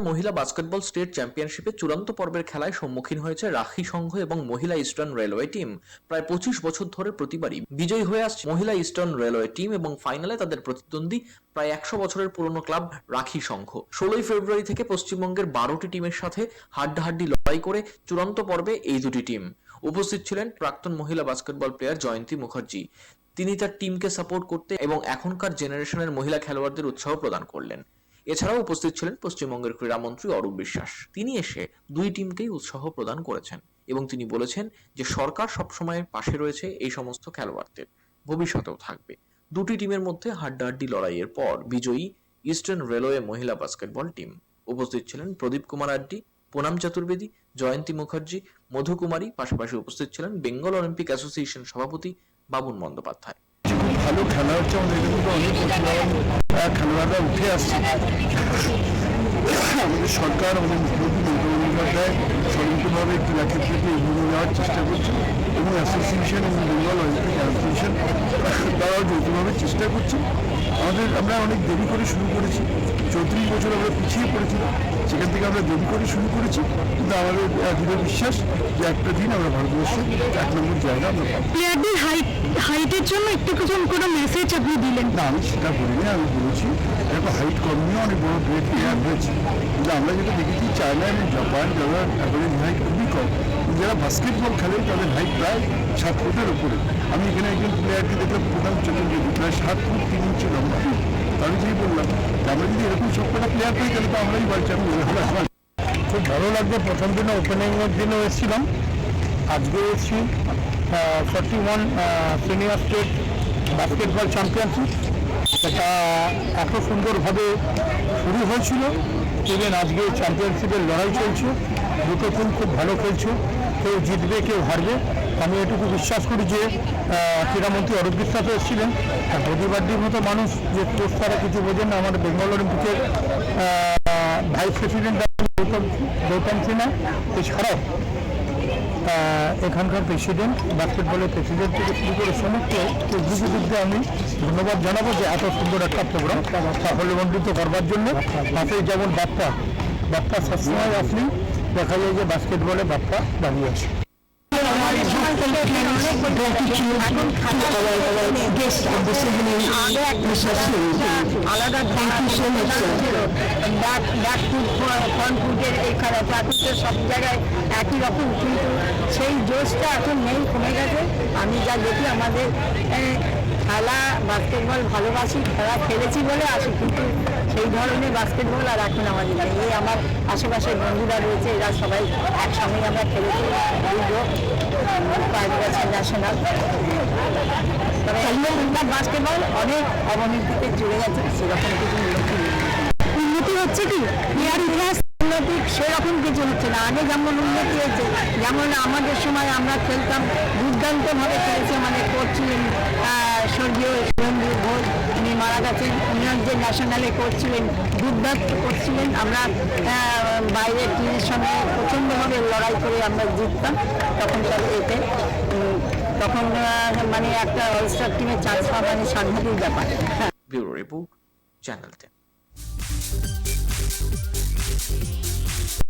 Inter মহিলা basketball state চ্যাম্পিয়নশিপে চূড়ান্ত পর্বের খেলায় সম্মুখীন হয়েছে রাখি সংঘ এবং মহিলা ইস্টার্ন রেলওয়ে টিম। প্রায় পঁচিশ বছর ধরে প্রতিবারই বিজয়ী হয়ে আসছে মহিলা ইস্টার্ন রেলওয়ে টিম এবং ফাইনালে তাদের প্রতিদ্বন্দ্বী প্রায় একশো বছরের পুরনো ক্লাব রাখি সংঘ। ষোলোই ফেব্রুয়ারি থেকে পশ্চিমবঙ্গের বারোটি টিমের সাথে হাড্ডাহাড্ডি লড়াই করে চূড়ান্ত পর্বে এই দুটি টিম। উপস্থিত ছিলেন প্রাক্তন মহিলা বাস্কেটবল প্লেয়ার জয়ন্তী মুখার্জি। তিনি তার টিমকে সাপোর্ট করতে এবং এখনকার জেনারেশনের মহিলা খেলোয়াড়দের উৎসাহ প্রদান করলেন। এছাড়াও উপস্থিত ছিলেন পশ্চিমবঙ্গের ক্রীড়ামন্ত্রী অরূপ বিশ্বাস। তিনি এসে দুই টিমকেই উৎসাহ প্রদান করেছেন এবং তিনি বলেছেন যে সরকার সবসময় পাশে রয়েছে এই সমস্ত খেলোয়াড়দের। ভবিষ্যতেও থাকবে। দুটি টিমের মধ্যে হাড্ডাহাড্ডি লড়াইয়ের পর বিজয়ী ইস্টার্ন রেলওয়ে মহিলা বাস্কেটবল টিম। উপস্থিত ছিলেন প্রদীপ কুমার আড্ডি পুনাম চতুর্বেদী জয়ন্তী মুখার্জি মধু কুমারী পাশাপাশি উপস্থিত ছিলেন বেঙ্গল অলিম্পিক অ্যাসোসিয়েশন সভাপতি বাবুন বন্দ্যোপাধ্যায়। ভালো খেলা হচ্ছে খেলোয়াড়রা উঠে আসছে। সরকার এবং মুখ্যমন্ত্রী মমতা ক্রীড়া ক্ষেত্রকে এগিয়ে নেওয়ার চেষ্টা করছে এবং অ্যাসোসিয়েশন এবং বেঙ্গল অলিম্পিক অ্যাসোসিয়েশন তারাও যৌথভাবে চেষ্টা করছে। আমাদের আমরা অনেক দেরি করে শুরু করেছি। চৌত্রিশ বছর আমরা পিছিয়ে পড়েছিলাম সেখান থেকে আমরা দেরি করে শুরু করেছি। কিন্তু আমাদের দৃঢ় বিশ্বাস যে একটা দিন আমরা ভারতবর্ষে এক নম্বর জায়গা আমরা প্লেয়ারদের হাইট হাইটের জন্য একটু কিছু কোনো মেসেজ আপনি দিলেন। না আমি সেটা বলিনি আমি বলেছি দেখো হাইট কম নিয়ে অনেক বড় গ্রেট প্লেয়ার হয়েছে। কিন্তু আমরা যেটা দেখেছি চায়না এবং জাপান যারা অ্যাভারেজ হাইট খুবই কম যারা বাস্কেটবল খেলে তাদের হাইট প্রায় সাত ফুটের উপরে। আমি এখানে একজন প্লেয়ারকে দেখলাম, প্রধান চতুর্বেদী প্রায় সাত ফুট তিন ইঞ্চি লম্বা। আমি যেই বললাম আমরা যদি এরকম সবকটা প্লেয়ার পাই তাহলে তো আমরাই বাড়ছি আমি খুব ভালো লাগবে। প্রথম দিনে ওপেনিংয়ের দিনও এসেছিলাম। আজকে এসেছি forty one senior state basketball championship এটা এত সুন্দরভাবে শুরু হয়েছিল। ইভেন আজকে চ্যাম্পিয়নশিপের লড়াই চলছে। দুটো টিম খুব ভালো খেলছে। কেউ জিতবে, কেউ হারবে। আমি এটুকু বিশ্বাস করি যে ক্রীড়ামন্ত্রী অরূপ বিশ্বাস এসেছিলেন। আর প্রতিবাদীর মতো মানুষ যে কোচ তারা কিছু বোঝেন না। আমাদের বেঙ্গল অলিম্পিকের ভাইস প্রেসিডেন্ট গৌতম গৌতম সিনহা। এছাড়াও এখানকার প্রেসিডেন্ট বাস্কেটবলের প্রেসিডেন্ট থেকে শুরু করে সমস্ত উদ্যোগীদেরকে আমি ধন্যবাদ জানাব যে এত সুন্দর একটা প্রোগ্রাম সাফল্যমণ্ডিত করবার জন্য। তাতে যেমন বার্তা বার্তা সবসময় আসলেই দেখা যায় যে বাস্কেটবলে বাপ্পা দাঁড়িয়ে আছে। আলাদা ফুড ফুডের সব জায়গায় একই রকম কিন্তু সেই জোশটা এখন নেই কমে গেছে আমি যা দেখি আমাদের খেলা বাস্কেটবল ভালোবাসি খেলা খেলেছি বলে আসি কিন্তু সেই ধরনের বাস্কেটবল আর এখন আমাদের নেই এই আমার আশেপাশের বন্ধুরা রয়েছে, এরা সবাই একসঙ্গে আমরা খেলেছি। উন্নতি হচ্ছে কি? প্লেয়ার ইতিহাস, উন্নতি সেরকম কিছু হচ্ছে না। আগে যেমন উন্নতি হয়েছে, যেমন আমাদের সময় আমরা খেলতাম, দুর্দান্তভাবে খেলেছি আমাদের কোচ ছিলেন স্বর্গীয় সুরেন্দ্র উনি মারা গেছেন। উনি যে ন্যাশনালে কোচ ছিলেন, দুর্দান্ত কোচ ছিলেন। আমরা বাইরের টিমের সঙ্গে প্রচণ্ডভাবে লড়াই করে আমরা জিততাম, তখন তার এতে। তখন মানে একটা অলস্টার টিমে চান্স পাওয়া মানে সাংঘাতিক ব্যাপার। হ্যাঁ। Bureau report channel